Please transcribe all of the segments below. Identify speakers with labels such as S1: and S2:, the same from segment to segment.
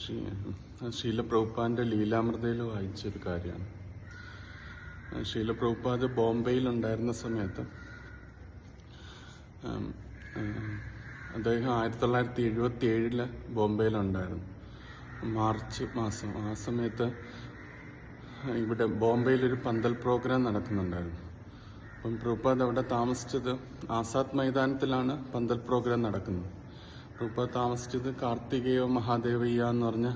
S1: ശ്രീ ശീല പ്രഭുപ്പാന്റെ ലീലാമൃതയിൽ വായിച്ചൊരു കാര്യമാണ്. ശീല പ്രഭുപ്പാദ് ബോംബെയിൽ ഉണ്ടായിരുന്ന സമയത്ത് അദ്ദേഹം ആയിരത്തി തൊള്ളായിരത്തി എഴുപത്തി ഏഴിൽ ബോംബെയിലുണ്ടായിരുന്നു മാർച്ച് മാസം ആ സമയത്ത് ഇവിടെ ബോംബെയിൽ ഒരു പന്തൽ പ്രോഗ്രാം നടക്കുന്നുണ്ടായിരുന്നു അപ്പം പ്രഭുപാദ് അവിടെ താമസിച്ചത് ആസാദ് മൈതാനത്തിലാണ് പന്തൽ പ്രോഗ്രാം നടക്കുന്നത്. പ്രഭുപാദ് താമസിച്ചത് കാർത്തികേയ മഹാദേവയ്യ എന്ന് പറഞ്ഞ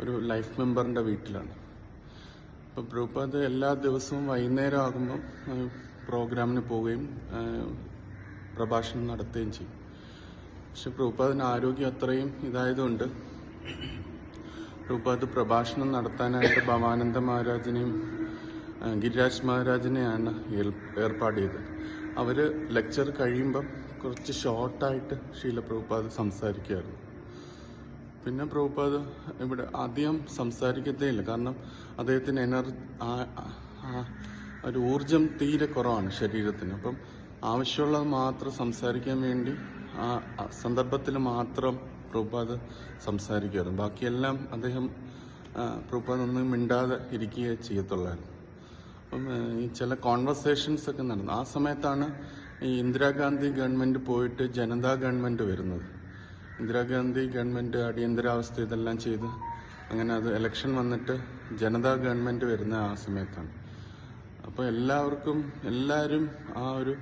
S1: ഒരു ലൈഫ് മെമ്പറിന്റെ വീട്ടിലാണ്. ഇപ്പൊ പ്രഭുപാദ് എല്ലാ ദിവസവും വൈകുന്നേരം ആകുമ്പോൾ പ്രോഗ്രാമിന് പോവുകയും പ്രഭാഷണം നടത്തുകയും ചെയ്യും. പക്ഷെ പ്രഭുപാദിന് ആരോഗ്യം അത്രയും ഇതായതുകൊണ്ട് പ്രഭുപാദ് പ്രഭാഷണം നടത്താനായിട്ട് ഭവാനന്ദ മഹാരാജിനെയും ഗിരിരാജ് മഹാരാജിനെയാണ് ഏർപ്പാട് ചെയ്തത്. അവർ ലെക്ചർ കഴിയുമ്പം കുറച്ച് ഷോർട്ടായിട്ട് ഷീല പ്രഭുപാദ് സംസാരിക്കുമായിരുന്നു പിന്നെ പ്രഭുപാദ് ഇവിടെ അധികം സംസാരിക്കത്തേ ഇല്ല കാരണം അദ്ദേഹത്തിന് എനർജി ഒരു ഊർജം തീരെ കുറവാണ് ശരീരത്തിന്. അപ്പം ആവശ്യമുള്ളത് മാത്രം സംസാരിക്കാൻ വേണ്ടി ആ സന്ദർഭത്തിൽ മാത്രം പ്രഭുപാദ് സംസാരിക്കുമായിരുന്നു ബാക്കിയെല്ലാം അദ്ദേഹം പ്രഭുപാദ് ഒന്നും മിണ്ടാതെ ഇരിക്കുകയേ ചെയ്യത്തുള്ളായിരുന്നു. അപ്പം ഈ ചില കോൺവെർസേഷൻസ് ഒക്കെ നടന്നു. ആ സമയത്താണ് ഈ ഇന്ദിരാഗാന്ധി ഗവൺമെന്റ് പോയിട്ട് ജനതാ ഗവൺമെന്റ് വരുന്നത്. ഇന്ദിരാഗാന്ധി ഗവൺമെന്റ് അടിയന്തരാവസ്ഥ ഇതെല്ലാം ചെയ്ത് അങ്ങനെ അത് ഇലക്ഷൻ വന്നിട്ട് ജനതാ ഗവൺമെന്റ് വരുന്ന ആ സമയത്താണ്. അപ്പോൾ എല്ലാവർക്കും എല്ലാവരും ആ ഒരു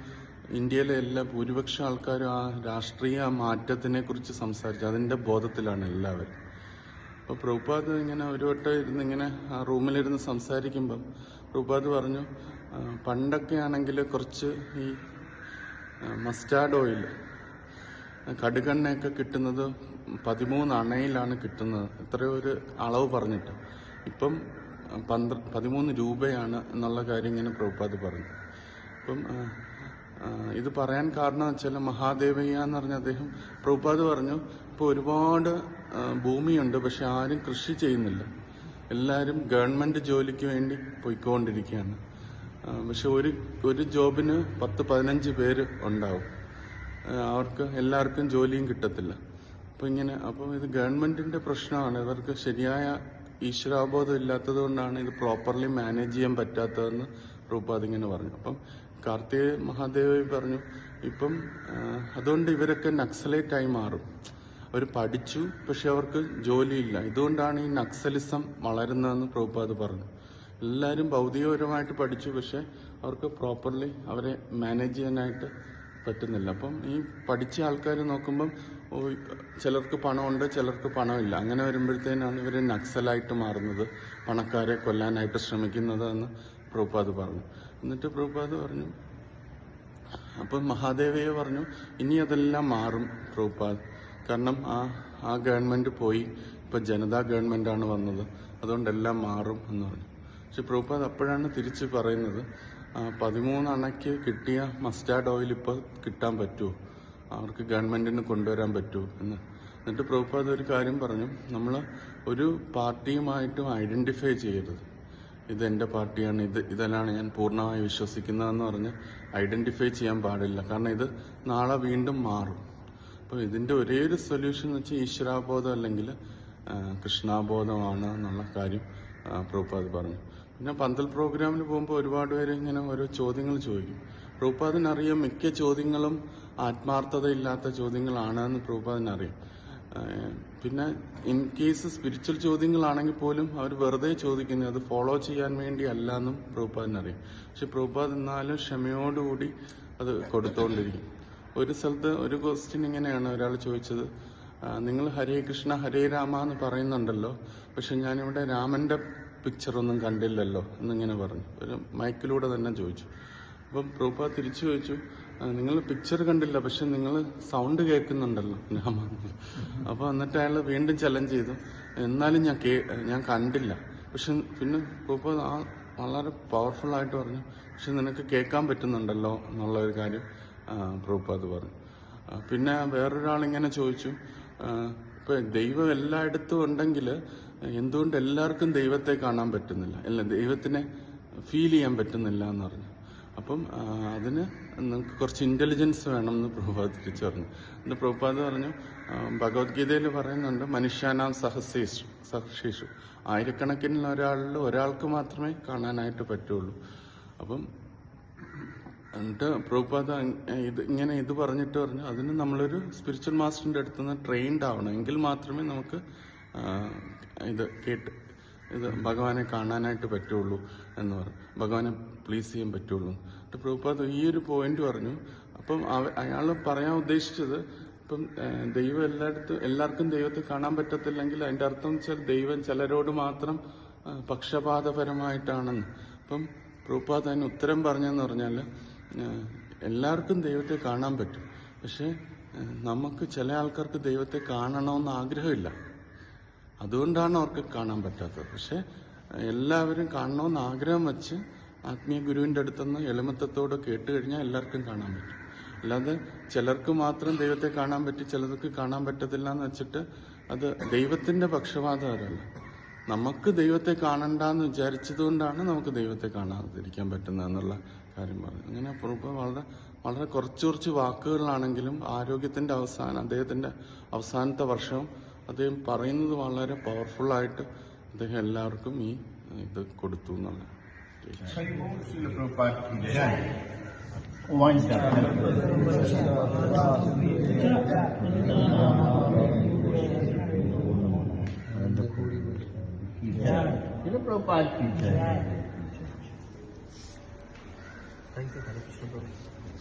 S1: ഇന്ത്യയിലെ എല്ലാ ഭൂരിപക്ഷ ആൾക്കാരും ആ രാഷ്ട്രീയ മാറ്റത്തിനെ കുറിച്ച് സംസാരിച്ചു അതിന്റെ ബോധത്തിലാണ് എല്ലാവരും. അപ്പോൾ പ്രഭുപാദ് ഇങ്ങനെ ഒരു വട്ടം ഇരുന്ന് ഇങ്ങനെ ആ റൂമിലിരുന്ന് സംസാരിക്കുമ്പം പ്രഭുപാദ് പറഞ്ഞു പണ്ടൊക്കെ ആണെങ്കിൽ കുറച്ച് ഈ മസ്റ്റാർഡ് ഓയിൽ. കടുകെണ്ണയൊക്കെ കിട്ടുന്നത് പതിമൂന്ന് അണയിലാണ് കിട്ടുന്നത്. എത്രയോ ഒരു അളവ് പറഞ്ഞിട്ട്. ഇപ്പം പന്ത്ര പതിമൂന്ന് രൂപയാണ് എന്നുള്ള കാര്യം ഇങ്ങനെ പ്രഭുപാദ് പറഞ്ഞു. അപ്പം ഇത് പറയാൻ കാരണം വെച്ചാൽ മഹാദേവയ്യ എന്ന് പറഞ്ഞ അദ്ദേഹം പ്രഭുപാദ് പറഞ്ഞു ഇപ്പോൾ ഒരുപാട് ഭൂമിയുണ്ട് പക്ഷെ ആരും കൃഷി ചെയ്യുന്നില്ല. എല്ലാവരും ഗവൺമെന്റ് ജോലിക്ക് വേണ്ടി പോയിക്കൊണ്ടിരിക്കുകയാണ്. പക്ഷെ ഒരു ഒരു ജോബിന് പത്ത് പതിനഞ്ച് പേര് ഉണ്ടാവും. അവർക്ക് എല്ലാവർക്കും ജോലിയും കിട്ടത്തില്ല. അപ്പൊ ഇങ്ങനെ അപ്പോൾ ഇത് ഗവൺമെന്റിന്റെ പ്രശ്നമാണ്. ഇവർക്ക് ശരിയായ ഈശ്വരാബോധം ഇല്ലാത്തത് കൊണ്ടാണ് ഇത് പ്രോപ്പർലി മാനേജ് ചെയ്യാൻ പറ്റാത്തതെന്ന് പ്രഭുപാദ് ഇങ്ങനെ പറഞ്ഞു. അപ്പം കാർത്തിക മഹാദേവി പറഞ്ഞു ഇപ്പം അതുകൊണ്ട് ഇവരൊക്കെ നക്സലേറ്റ് ആയി മാറും. അവർ പഠിച്ചു പക്ഷെ അവർക്ക് ജോലിയില്ല. ഇതുകൊണ്ടാണ് ഈ നക്സലിസം വളരുന്നതെന്ന് പ്രഭുപാദ് പറഞ്ഞു. എല്ലാവരും ഭൗതികപരമായിട്ട് പഠിച്ചു പക്ഷെ അവർക്ക് പ്രോപ്പർലി അവരെ മാനേജ് ചെയ്യാനായിട്ട് പറ്റുന്നില്ല. അപ്പം ഈ പഠിച്ച ആൾക്കാർ നോക്കുമ്പം ചിലർക്ക് പണമുണ്ട് ചിലർക്ക് പണമില്ല. അങ്ങനെ വരുമ്പോഴത്തേനാണ് ഇവർ നക്സലായിട്ട് മാറുന്നത് പണക്കാരെ കൊല്ലാനായിട്ട് ശ്രമിക്കുന്നത് എന്ന് പ്രഭുപാദ് പറഞ്ഞു. എന്നിട്ട് പ്രഭുപാദ് പറഞ്ഞു അപ്പം മഹാദേവയെ പറഞ്ഞു ഇനി അതെല്ലാം മാറും പ്രഭുപാദ്. കാരണം ആ ആ ഗവൺമെന്റ് പോയി ഇപ്പൊ ജനതാ ആണ് വന്നത്. അതുകൊണ്ടെല്ലാം മാറും എന്ന് പറഞ്ഞു. പക്ഷെ പ്രഭുപാദ് അപ്പോഴാണ് തിരിച്ച് പറയുന്നത് പതിമൂന്ന് അണയ്ക്ക് കിട്ടിയ മസ്റ്റാർഡ് ഓയിൽ ഇപ്പോൾ കിട്ടാൻ പറ്റുമോ അവർക്ക് ഗവൺമെന്റിന് കൊണ്ടുവരാൻ പറ്റുമോ എന്ന്. എന്നിട്ട് പ്രഭുപാദ് ഒരു കാര്യം പറഞ്ഞു നമ്മൾ ഒരു പാർട്ടിയുമായിട്ടും ഐഡന്റിഫൈ ചെയ്യരുത്. ഇത് എന്റെ പാർട്ടിയാണ് ഇത് ഇതെല്ലാം ഞാൻ പൂർണമായി വിശ്വസിക്കുന്നതെന്ന് പറഞ്ഞ് ഐഡന്റിഫൈ ചെയ്യാൻ പാടില്ല. കാരണം ഇത് നാളെ വീണ്ടും മാറും. അപ്പോൾ ഇതിന്റെ ഒരേ ഒരു സൊല്യൂഷൻ എന്ന് വെച്ചാൽ ഈശ്വരാബോധം അല്ലെങ്കിൽ കൃഷ്ണാബോധമാണ് എന്നുള്ള കാര്യം പ്രഭുപാദ് പറഞ്ഞു. പിന്നെ പന്തൽ പ്രോഗ്രാമിന് പോകുമ്പോൾ ഒരുപാട് പേര് ഇങ്ങനെ ഓരോ ചോദ്യങ്ങൾ ചോദിക്കും. പ്രഭുപാദിനറിയാം മിക്ക ചോദ്യങ്ങളും ആത്മാർത്ഥതയില്ലാത്ത ചോദ്യങ്ങളാണെന്ന് പ്രഭുപാദിനറിയാം. പിന്നെ ഇൻ കേസ് സ്പിരിച്വൽ ചോദ്യങ്ങളാണെങ്കിൽ പോലും അവർ വെറുതെ ചോദിക്കുന്നത് അത് ഫോളോ ചെയ്യാൻ വേണ്ടി അല്ല എന്നും പ്രഭുപാദിനറിയാം. പക്ഷെ പ്രഭുപാദ് എന്നാലും ക്ഷമയോടുകൂടി അത് കൊടുത്തോണ്ടിരിക്കും. ഒരു സ്ഥലത്ത് ഒരു ക്വസ്റ്റ്യൻ ഇങ്ങനെയാണ് ഒരാൾ ചോദിച്ചത്. നിങ്ങൾ ഹരേ കൃഷ്ണ ഹരേ രാമ എന്ന് പറയുന്നുണ്ടല്ലോ. പക്ഷെ ഞാനിവിടെ രാമന്റെ പിക്ചർ ഒന്നും കണ്ടില്ലല്ലോ എന്നിങ്ങനെ പറഞ്ഞു. ഒരു മൈക്കിലൂടെ തന്നെ ചോദിച്ചു. അപ്പം പ്രൂപ്പ തിരിച്ചു ചോദിച്ചു നിങ്ങൾ പിക്ചർ കണ്ടില്ല പക്ഷെ നിങ്ങൾ സൗണ്ട് കേൾക്കുന്നുണ്ടല്ലോ. ഞാൻ പറഞ്ഞു. അപ്പോൾ എന്നിട്ട് അയാൾ വീണ്ടും ചലഞ്ച് ചെയ്തു. എന്നാലും ഞാൻ കേ ഞാൻ കണ്ടില്ല. പക്ഷെ പിന്നെ പ്രൂപ്പ ആ വളരെ പവർഫുൾ ആയിട്ട് പറഞ്ഞു. പക്ഷെ നിനക്ക് കേൾക്കാൻ പറ്റുന്നുണ്ടല്ലോ എന്നുള്ള ഒരു കാര്യം പ്രൂപ്പ അത് പറഞ്ഞു. പിന്നെ വേറൊരാളിങ്ങനെ ചോദിച്ചു ഇപ്പൊ ദൈവം എല്ലായിടത്തും ഉണ്ടെങ്കിൽ എന്തുകൊണ്ട് എല്ലാവർക്കും ദൈവത്തെ കാണാൻ പറ്റുന്നില്ല? അല്ല ദൈവത്തിനെ ഫീൽ ചെയ്യാൻ പറ്റുന്നില്ല എന്ന് പറഞ്ഞു. അപ്പം അതിന് നിങ്ങൾക്ക് കുറച്ച് ഇന്റലിജൻസ് വേണം എന്ന് പ്രഭുപാദ് തിരിച്ചു പറഞ്ഞു. എന്നിട്ട് പ്രഭുപാദ് പറഞ്ഞു ഭഗവത്ഗീതയിൽ പറയുന്നുണ്ട് മനുഷ്യാനാം സഹസേഷു സഹശേഷു. ആയിരക്കണക്കിന് ഒരാളിൽ ഒരാൾക്ക് മാത്രമേ കാണാനായിട്ട് പറ്റുള്ളൂ. അപ്പം എന്നിട്ട് പ്രഭുപാദ ഇത് ഇങ്ങനെ ഇത് പറഞ്ഞിട്ട് പറഞ്ഞു അതിന് നമ്മളൊരു സ്പിരിച്വൽ മാസ്റ്ററിന്റെ അടുത്ത് നിന്ന് ട്രെയിൻഡ് ആവണം. എങ്കിൽ മാത്രമേ നമുക്ക് ഇത് കേട്ട് ഇത് ഭഗവാനെ കാണാനായിട്ട് പറ്റുള്ളൂ എന്ന് പറഞ്ഞു. ഭഗവാനെ പ്ലീസ് ചെയ്യാൻ പറ്റുള്ളൂ. എന്നിട്ട് പ്രഭുപാദ് ഈ ഒരു പോയിന്റ് പറഞ്ഞു. അപ്പം അയാൾ പറയാൻ ഉദ്ദേശിച്ചത് ഇപ്പം ദൈവം എല്ലായിടത്തും എല്ലാവർക്കും ദൈവത്തെ കാണാൻ പറ്റത്തില്ലെങ്കിൽ അതിന്റെ അർത്ഥം വെച്ചാൽ ദൈവം ചിലരോട് മാത്രം പക്ഷപാതപരമായിട്ടാണെന്ന്. അപ്പം പ്രഭുപാദ് അതിന് ഉത്തരം പറഞ്ഞെന്ന് പറഞ്ഞാൽ എല്ലാവർക്കും ദൈവത്തെ കാണാൻ പറ്റും. പക്ഷെ നമുക്ക് ചില ആൾക്കാർക്ക് ദൈവത്തെ കാണണമെന്ന് ആഗ്രഹമില്ല. അതുകൊണ്ടാണ് അവർക്ക് കാണാൻ പറ്റാത്തത്. പക്ഷെ എല്ലാവരും കാണണമെന്ന് ആഗ്രഹം വെച്ച് ആത്മീയ ഗുരുവിന്റെ അടുത്തുനിന്ന് എളിമത്തത്തോടെ കേട്ട് കഴിഞ്ഞാൽ എല്ലാവർക്കും കാണാൻ പറ്റും. അല്ലാതെ ചിലർക്ക് മാത്രം ദൈവത്തെ കാണാൻ പറ്റി ചിലർക്ക് കാണാൻ പറ്റത്തില്ല എന്ന് വെച്ചിട്ട് അത് ദൈവത്തിന്റെ പക്ഷപാതമല്ല നമുക്ക് ദൈവത്തെ കാണണ്ട കാണണ്ടെന്ന് വിചാരിച്ചതുകൊണ്ടാണ് നമുക്ക് ദൈവത്തെ കാണാതിരിക്കാൻ പറ്റുന്നത് എന്നുള്ള കാര്യം പറഞ്ഞു അങ്ങനെ പ്രഭു വളരെ വളരെ കുറച്ച് കുറച്ച് വാക്കുകളിലാണെങ്കിലും ആരോഗ്യത്തിന്റെ അവസാനം അദ്ദേഹത്തിന്റെ അവസാനത്തെ വർഷം അദ്ദേഹം പറയുന്നത് വളരെ പവർഫുൾ ആയിട്ട് അദ്ദേഹം എല്ലാവർക്കും ഈ ഇത് കൊടുത്തു
S2: എന്നാണ്
S3: Thank you very much.